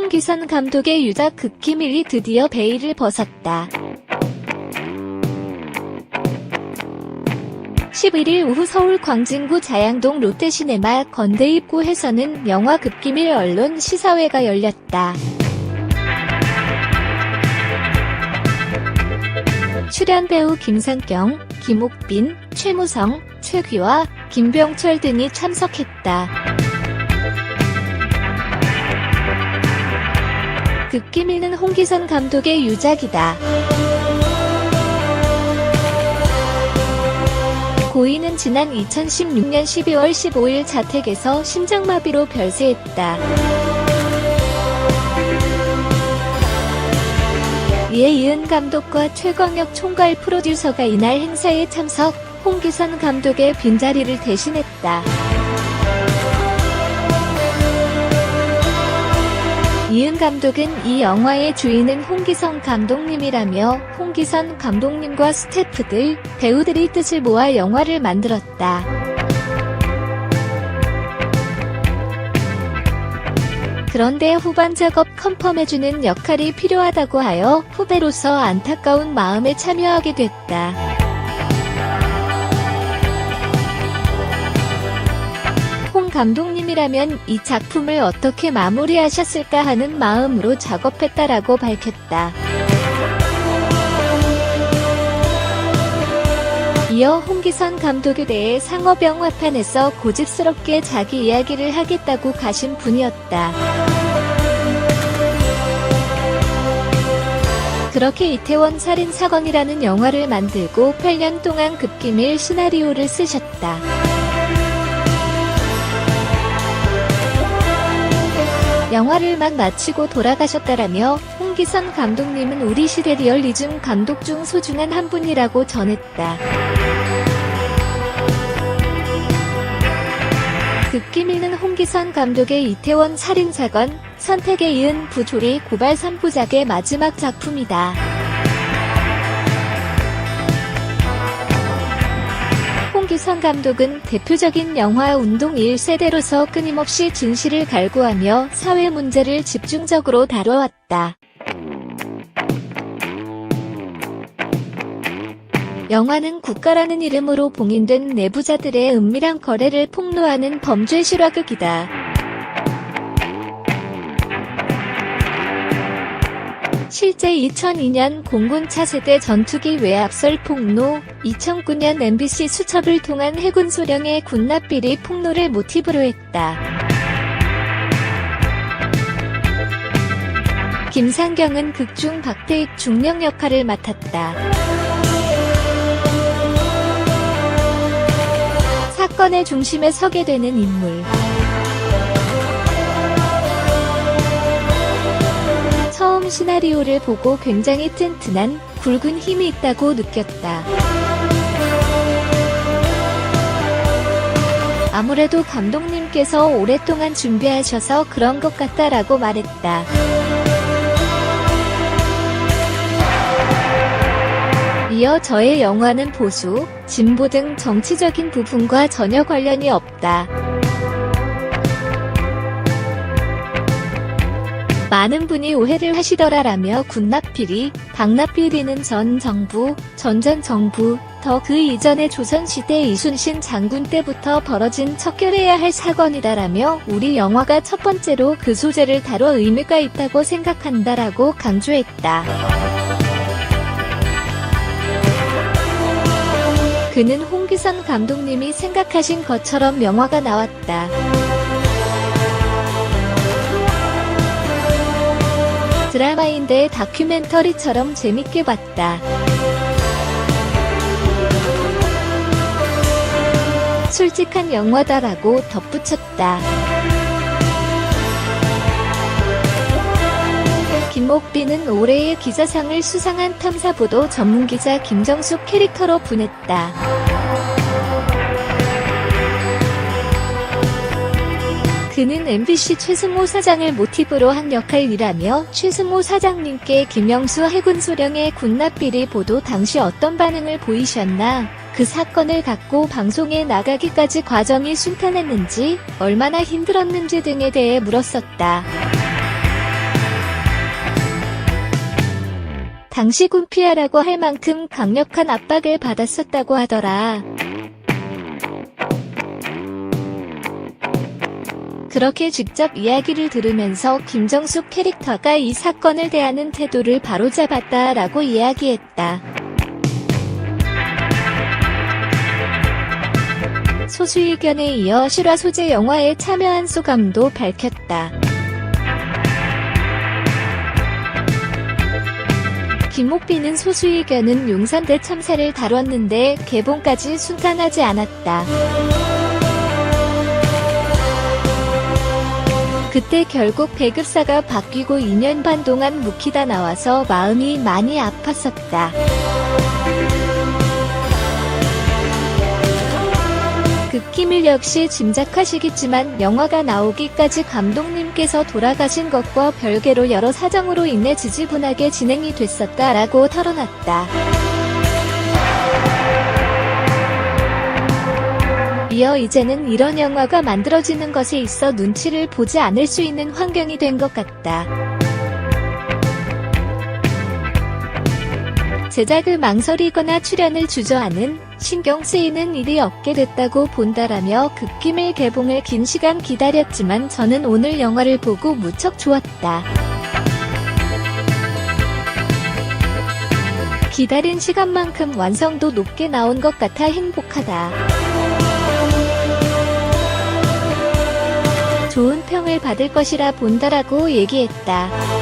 홍기선 감독의 유작 극기밀이 드디어 베일을 벗었다. 11일 오후 서울 광진구 자양동 롯데시네마 건대 입구에서는 영화 급기밀 언론 시사회가 열렸다. 출연 배우 김상경, 김옥빈, 최무성, 최규화, 김병철 등이 참석했다. 급기밀은 홍기선 감독의 유작이다. 고인은 지난 2016년 12월 15일 자택에서 심장마비로 별세했다. 이에 이은 감독과 최광혁 총괄 프로듀서가 이날 행사에 참석, 홍기선 감독의 빈자리를 대신했다. 이은 감독은 이 영화의 주인은 홍기선 감독님이라며 홍기선 감독님과 스태프들, 배우들이 뜻을 모아 영화를 만들었다. 그런데 후반 작업 컨펌해주는 역할이 필요하다고 하여 후배로서 안타까운 마음에 참여하게 됐다. 감독님이라면 이 작품을 어떻게 마무리하셨을까 하는 마음으로 작업했다라고 밝혔다. 이어 홍기선 감독에 대해 상업영화판에서 고집스럽게 자기 이야기를 하겠다고 가신 분이었다. 그렇게 이태원 살인 사건이라는 영화를 만들고 8년 동안 급기밀 시나리오를 쓰셨다. 영화를 막 마치고 돌아가셨다라며 홍기선 감독님은 우리 시대 리얼리즘 감독 중 소중한 한 분이라고 전했다. 급기밀은 홍기선 감독의 이태원 살인사건, 선택에 이은 부조리 고발 3부작의 마지막 작품이다. 홍기선 감독은 대표적인 영화 운동 1세대로서 끊임없이 진실을 갈구하며 사회 문제를 집중적으로 다뤄왔다. 영화는 국가라는 이름으로 봉인된 내부자들의 은밀한 거래를 폭로하는 범죄 실화극이다. 실제 2002년 공군 차세대 전투기 외압설 폭로, 2009년 MBC 수첩을 통한 해군 소령의 군납비리 폭로를 모티브로 했다. 김상경은 극중 박태익 중령 역할을 맡았다. 사건의 중심에 서게 되는 인물. 시나리오를 보고 굉장히 튼튼한 굵은 힘이 있다고 느꼈다. 아무래도 감독님께서 오랫동안 준비하셔서 그런 것 같다라고 말했다. 이어 저의 영화는 보수, 진보 등 정치적인 부분과 전혀 관련이 없다. 많은 분이 오해를 하시더라라며 군납비리, 박납비리는 전 정부, 전전 정부, 더 그 이전의 조선시대 이순신 장군 때부터 벌어진 척결해야 할 사건이다라며 우리 영화가 첫 번째로 그 소재를 다뤄 의미가 있다고 생각한다라고 강조했다. 그는 홍기선 감독님이 생각하신 것처럼 영화가 나왔다. 드라마인데 다큐멘터리처럼 재밌게 봤다. 솔직한 영화다라고 덧붙였다. 김옥빈은 올해의 기자상을 수상한 탐사보도 전문기자 김정숙 캐릭터로 분했다. 그는 MBC 최승호 사장을 모티브로 한 역할이라며 최승호 사장님께 김영수 해군 소령의 군납비리 보도 당시 어떤 반응을 보이셨나, 그 사건을 갖고 방송에 나가기까지 과정이 순탄했는지, 얼마나 힘들었는지 등에 대해 물었었다. 당시 군피아라고 할 만큼 강력한 압박을 받았었다고 하더라. 그렇게 직접 이야기를 들으면서 김정숙 캐릭터가 이 사건을 대하는 태도를 바로잡았다 라고 이야기했다. 소수 의견에 이어 실화 소재 영화에 참여한 소감도 밝혔다. 김옥빈은 소수 의견은 용산대 참사를 다뤘는데 개봉까지 순탄하지 않았다. 그때 결국 배급사가 바뀌고 2년 반 동안 묵히다 나와서 마음이 많이 아팠었다. 극기밀 역시 짐작하시겠지만 영화가 나오기까지 감독님께서 돌아가신 것과 별개로 여러 사정으로 인해 지지분하게 진행이 됐었다라고 털어놨다. 이어 이제는 이런 영화가 만들어지는 것에 있어 눈치를 보지 않을 수 있는 환경이 된 것 같다. 제작을 망설이거나 출연을 주저하는 신경 쓰이는 일이 없게 됐다고 본다라며 극기밀 개봉을 긴 시간 기다렸지만 저는 오늘 영화를 보고 무척 좋았다. 기다린 시간만큼 완성도 높게 나온 것 같아 행복하다. 좋은 평을 받을 것이라 본다라고 얘기했다.